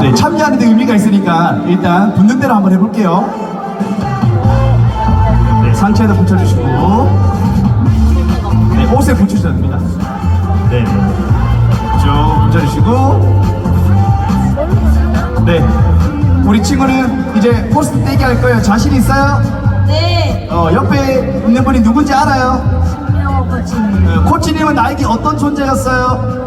네, 참여하는 데 의미가 있으니까 일단 붙는 대로 한번 해볼게요. 네, 상체에다 붙여주시고, 네, 옷에 붙여주셔야 됩니다. 네, 쭉 붙여주시고, 네, 우리 친구는 이제 포스트 떼기 할 거예요. 자신 있어요? 네. 어, 옆에 있는 분이 누군지 알아요? 신명호 코치님. 어, 코치님은 나에게 어떤 존재였어요?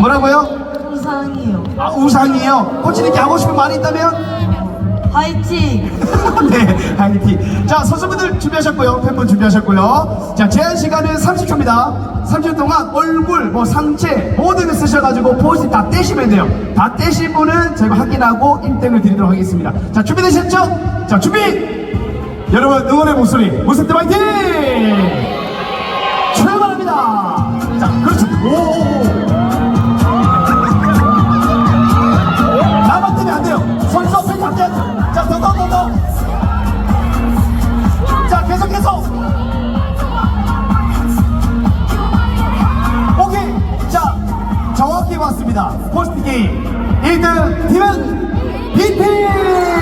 뭐라고요? 우상이요. 아, 우상이에요. 코치님께 하고 싶은 말이 있다면? 화이팅! 네, 화이팅. 자, 선수분들 준비하셨고요. 팬분 준비하셨고요. 자, 제한 시간은 30초입니다. 30초 동안 얼굴, 뭐 상체, 모든 걸 쓰셔가지고 포즈 다 떼시면 돼요. 다 떼신 분은 저희가 확인하고 1등을 드리도록 하겠습니다. 자, 준비되셨죠? 자, 준비! 여러분, 응원의 목소리, 무슨 때 화이팅! 출발합니다! 자, 그렇죠. 오! 나만 뜨면 안 돼요. 선수 앞에 않죠. 자, 더, 더, 더, 더. 자, 계속, 계속. 오케이. 자, 정확히 봤습니다. 포스트 게임. 1등 팀은 BT!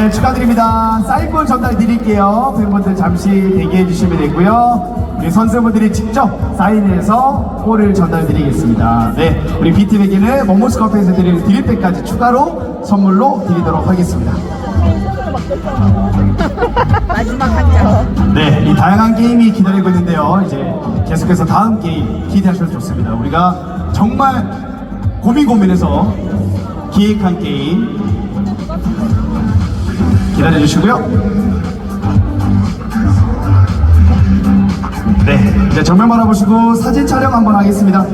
네, 축하드립니다. 사인볼 전달 드릴게요. 팬분들 잠시 대기해 주시면 되고요. 우리 선수분들이 직접 사인해서 볼을 전달 드리겠습니다. 네, 우리 BT에게는 몽모스 커피에서 드리는 드립백까지 추가로 선물로 드리도록 하겠습니다. 마지막 한 장. 네, 이 다양한 게임이 기다리고 있는데요. 이제 계속해서 다음 게임 기대하셔도 좋습니다. 우리가 정말 고민 고민해서 기획한 게임 기다려 주시고요. 네, 이제 정면 바라보시고 사진 촬영 한번 하겠습니다.